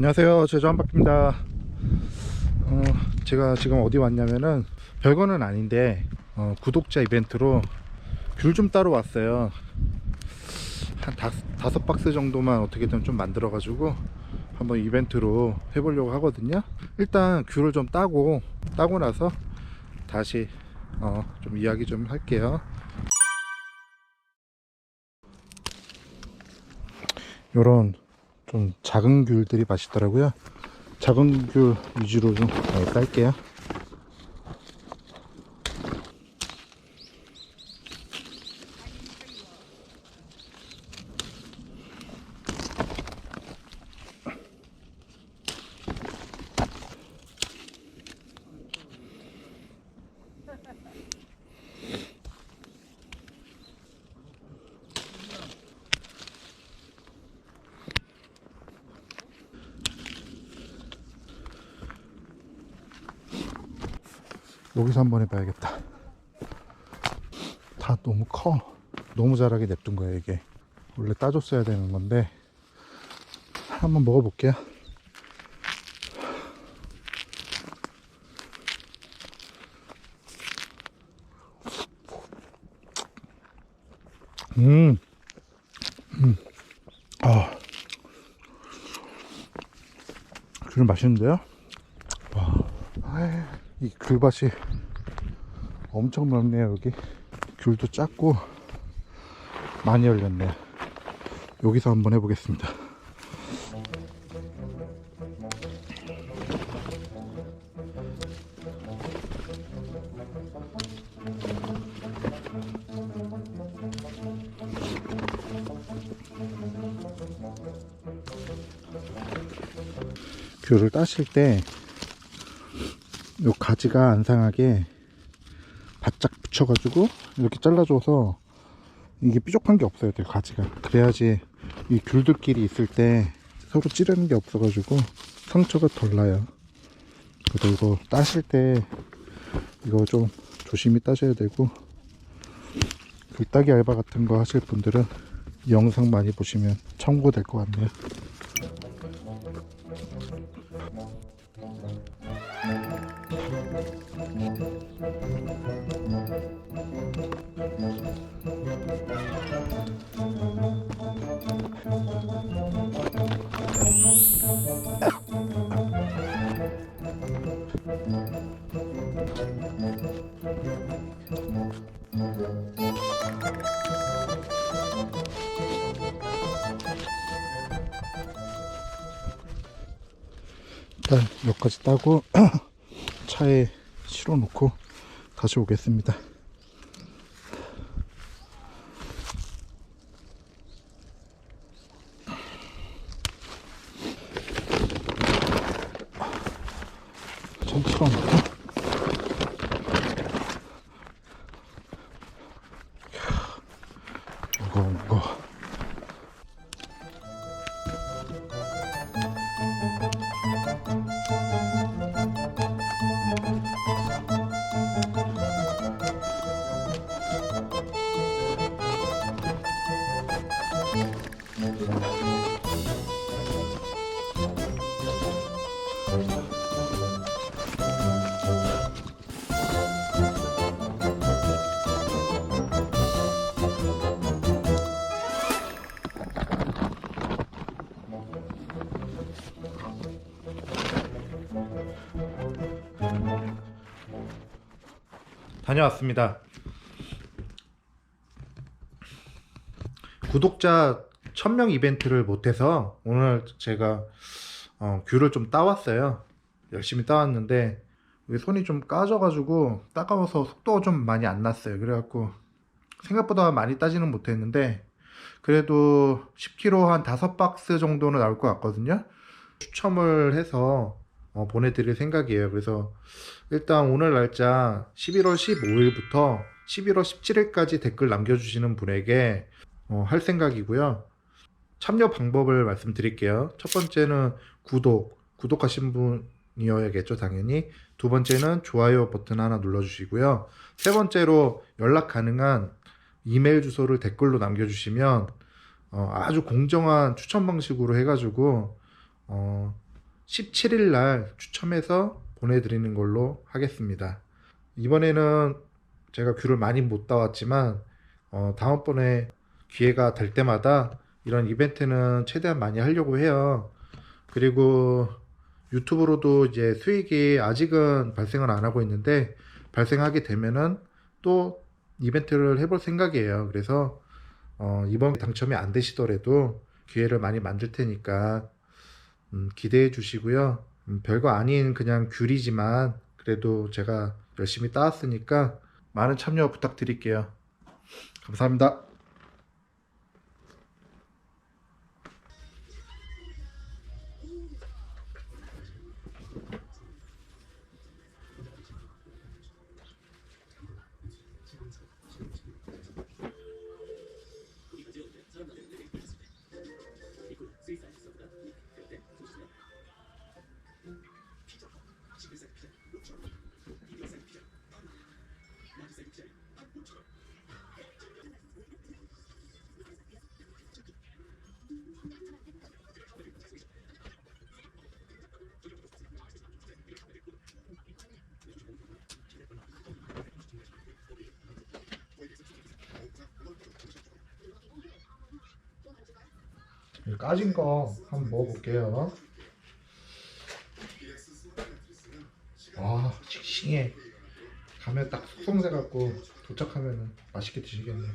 안녕하세요. 제주 한바퀴입니다. 어, 제가 지금 어디 왔냐면은 별거는 아닌데 어, 구독자 이벤트로 귤 좀 따러 왔어요. 한 다, 다섯 박스 정도만 어떻게든 좀 만들어 가지고 한번 이벤트로 해보려고 하거든요. 일단 귤을 좀 따고 따고 나서 다시 어, 좀 이야기 좀 할게요. 요런 좀 작은 귤들이 맛있더라고요. 작은 귤 위주로 좀 딸게요. 여기서 한번 해봐야겠다. 다 너무 커. 너무 자라게 냅둔 거야, 이게. 원래 따줬어야 되는 건데. 한번 먹어볼게요. 음, 음, 아, 귤 맛있는데요? 와, 아이. 이 귤밭이 엄청 넓네요 여기. 귤도 작고 많이 열렸네요 여기서 한번 해보겠습니다. 귤을 따실 때 요 가지가 안 상하게 바짝 붙여가지고 이렇게 잘라줘서 이게 뾰족한 게 없어야 돼요 가지가. 그래야지 이 귤들끼리 있을 때 서로 찌르는 게 없어가지고 상처가 덜 나요. 그리고 이거 따실 때 이거 좀 조심히 따셔야 되고 귤따기 알바 같은 거 하실 분들은 이 영상 많이 보시면 참고될 것 같네요 일단 여기까지 따고 차에 실어 놓고 다시 오겠습니다. 차 실어 놓고 다녀왔습니다. 구독자 1000명 이벤트를 못해서 오늘 제가 어, 귤을 좀 따왔어요. 열심히 따왔는데 손이 좀 까져가지고 따가워서 속도가 좀 많이 안 났어요. 그래갖고 생각보다 많이 따지는 못했는데 그래도 10kg 한 5박스 정도는 나올 것 같거든요. 추첨을 해서 어, 보내드릴 생각이에요. 그래서 일단 오늘 날짜 11월 15일부터 11월 17일까지 댓글 남겨주시는 분에게 어, 할 생각이고요. 참여 방법을 말씀드릴게요. 첫 번째는 구독, 구독하신 분이어야겠죠, 당연히. 두 번째는 좋아요 버튼 하나 눌러주시고요. 세 번째로 연락 가능한 이메일 주소를 댓글로 남겨주시면 어, 아주 공정한 추천 방식으로 해가지고 어, 17일 날 추첨해서 보내드리는 걸로 하겠습니다. 이번에는 제가 귤을 많이 못 따왔지만 어, 다음번에 기회가 될 때마다 이런 이벤트는 최대한 많이 하려고 해요. 그리고 유튜브로도 이제 수익이 아직은 발생을 안 하고 있는데 발생하게 되면은 또 이벤트를 해볼 생각이에요. 그래서 어, 이번 당첨이 안 되시더라도 기회를 많이 만들 테니까 음, 기대해 주시고요. 음, 별거 아닌 그냥 귤이지만 그래도 제가 열심히 따왔으니까 많은 참여 부탁드릴게요. 감사합니다. 까진 거 한번 먹어볼게요. 와, 싱싱해. 가면 딱 숙성돼 갖고 도착하면 맛있게 드시겠네.